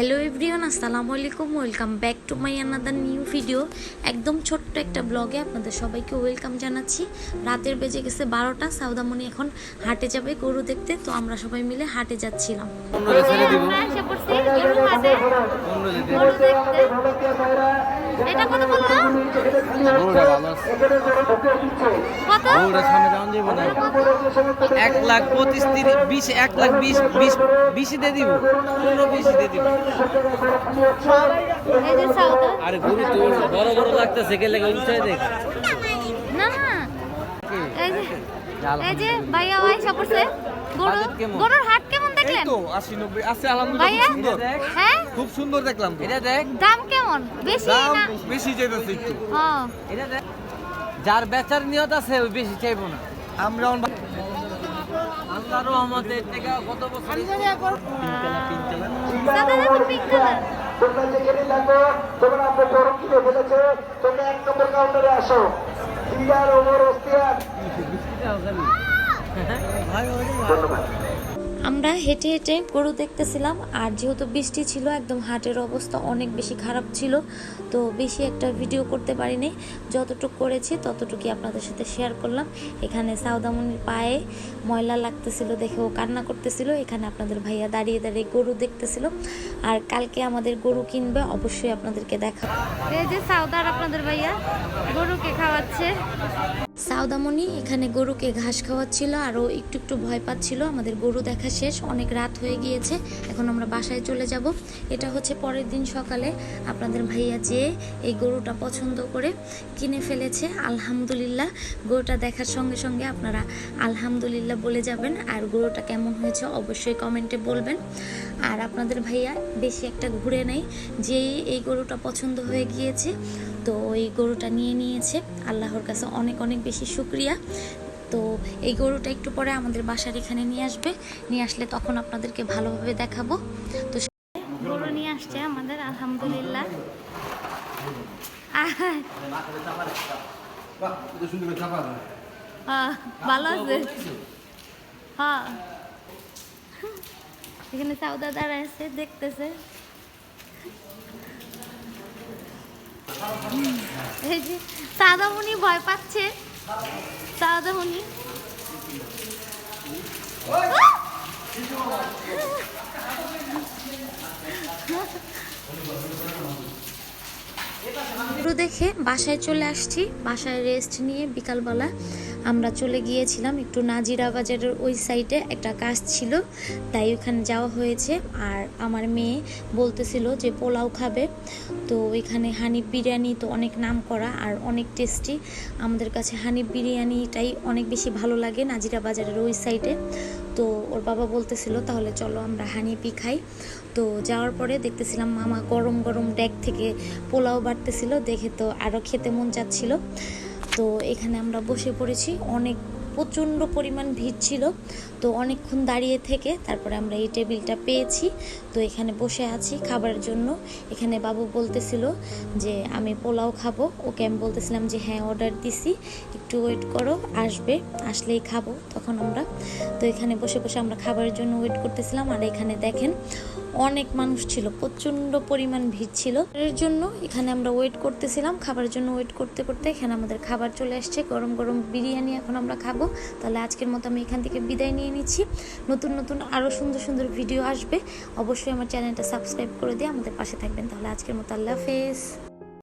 Hello everyone আসসালামু আলাইকুম welcome back to my another new video একদম ছোট্ট একটা ব্লগে আপনাদের সবাইকে ওয়েলকাম জানাচ্ছি। রাতের বেজে গেছে বারোটা সাউদামণি এখন হাটে যাবে গরু দেখতে তো আমরা সবাই মিলে হাটে যাচ্ছিলাম। পনেরো ছেড়ে দিব। আমরা এসে পড়ছি গরু হাটে। পনেরো যেতে গরু দেখতে। এটা কত বলল? গরুটা ভালো আছে। কত? গরুটা সামনে যাওয়া যাবে না। এক লাখ পঁচিশ তিরিশ বিশ এক লাখ বিশ বিশ বিশ দিয়ে দিব। পনেরো বিশ দিয়ে দিব। এই যে সাউদা আর গরু তো বড় বড় লাগতেছে কে উঠে দেখ। না না। এই যে ভাইয়া ভাই সব করছে। গরু গরুর হাট দেখলেন? তো আশি নব্বই আছে আলহামদুলিল্লাহ খুব সুন্দর। হ্যাঁ? খুব সুন্দর দেখলাম তো। এটা দেখ। দাম কেমন? বেশি দাম বেশি একটু। হ্যাঁ এটা দেখ। যার বেচার নিয়ত আছে ওই বেশি চাইব না। আমরা অন- আল্লাহ থেকে কত বছর পিঙ্ক কালার তোমরা যেখানে থাকো তোমরা আমরা গরম কিনে ফেলেছে তোমরা এক নম্বর কাউন্টারে আসো। দিদার ওমর ওস্তিয়ার ধন্যবাদ। আমরা হেঁটে হেঁটে গরু দেখতেছিলাম, আর যেহেতু বৃষ্টি ছিল, একদম হাটের অবস্থা অনেক বেশি খারাপ ছিল, তো বেশি একটা ভিডিও করতে পারিনি। যতটুকু করেছি ততটুকুই আপনাদের সাথে শেয়ার করলাম। এখানে সাউদামনির পায়ে ময়লা লাগতেছিল, দেখে ও কান্না করতেছিল। এখানে আপনাদের ভাইয়া দাঁড়িয়ে দাঁড়িয়ে গরু দেখতেছিল। আর কালকে আমাদের গরু কিনবে অবশ্যই আপনাদেরকে দেখা এই যে সাউদার আপনাদের ভাইয়া গরুকে খাওয়াচ্ছে। সাউদামণি এখানে গরুকে ঘাস খাওয়াচ্ছিল আর ও একটু একটু ভয় পাচ্ছিল। আমাদের গরু দেখা শেষ অনেক রাত হয়ে গিয়েছে এখন আমরা বাসায় চলে যাব। এটা হচ্ছে পরের দিন সকালে আপনাদের ভাইয়া যে এই গরুটা পছন্দ করে কিনে ফেলেছে আলহামদুলিল্লাহ। গরুটা দেখার সঙ্গে সঙ্গে আপনারা আলহামদুলিল্লাহ বলে যাবেন আর গরুটা কেমন হয়েছে অবশ্যই কমেন্টে বলবেন। আর আপনাদের ভাইয়া বেশি একটা ঘুরে নেই যেই এই গরুটা পছন্দ হয়ে গিয়েছে। তো ওই গরুটা নিয়ে নিয়েছে। আল্লাহর কাছে অনেক অনেক বেশি শুক্রিয়া। তো এই গরুটা একটু পরে আমাদের বাসার এখানে নিয়ে আসবে। নিয়ে আসলে তখন আপনাদেরকে ভালোভাবে দেখাবো। তো গরু নিয়ে আসছে আমাদের আলহামদুলিল্লাহ। হ্যাঁ, ভালো আছে। হ্যাঁ। এখানে সাউদা দাঁড়ায় আছে দেখতেছে। এই যে সাদামণি ভয় পাচ্ছে। সাদামণি দেখে বাসায় চলে আসছি। বাসায় রেস্ট নিয়ে বিকালবেলা। আমরা চলে গিয়েছিলাম একটু নাজিরা বাজারের ওই সাইডে একটা কাজ ছিল, তাই ওখানে যাওয়া হয়েছে। আর আমার মেয়ে বলতেছিল যে পোলাও খাবে। তো ওইখানে হানিফ বিরিয়ানি তো অনেক নাম করা আর অনেক টেস্টি। আমাদের কাছে হানিফ বিরিয়ানিটাই অনেক বেশি ভালো লাগে নাজিরা বাজারের ওই সাইডে। তো ওর বাবা বলতেছিল, তাহলে চলো আমরা হানিপি খাই। তো যাওয়ার পরে দেখতেছিলাম মামা গরম গরম ডেক থেকে পোলাও বাড়তেছিল, দেখে তো আরও খেতে মন চাচ্ছিল। তো এখানে আমরা বসে পড়েছি। অনেক প্রচণ্ড পরিমাণ ভিড় ছিল। তো অনেকক্ষণ দাঁড়িয়ে থেকে তারপরে আমরা এই টেবিলটা পেয়েছি। তো এখানে বসে আছি খাবার জন্য। এখানে বাবু বলতেছিল যে, আমি পোলাও খাব। ওকে আমি বলতেছিলাম যে হ্যাঁ অর্ডার দিছি। একটু ওয়েট করো, আসবে। আসলেই খাব। তখন আমরা, তো এখানে বসে বসে আমরা খাবারের জন্য ওয়েট করতেছিলাম। আর এখানে দেখেন অনেক মানুষ ছিল, প্রচণ্ড পরিমাণ ভিড় ছিল। এর জন্য এখানে আমরা ওয়েট করতেছিলাম, খাবারের জন্য ওয়েট করতে করতে এখানে আমাদের খাবার চলে আসছে, গরম গরম বিরিয়ানি এখন আমরা খাব। তাহলে আজকের মতো আমি এখান থেকে বিদায় নিয়ে নিচ্ছি। নতুন নতুন আরও সুন্দর সুন্দর ভিডিও আসবে। অবশ্যই আমার চ্যানেলটা সাবস্ক্রাইব করে দিয়ে আমাদের পাশে থাকবেন। তাহলে আজকের মতো আল্লাহ হাফেজ।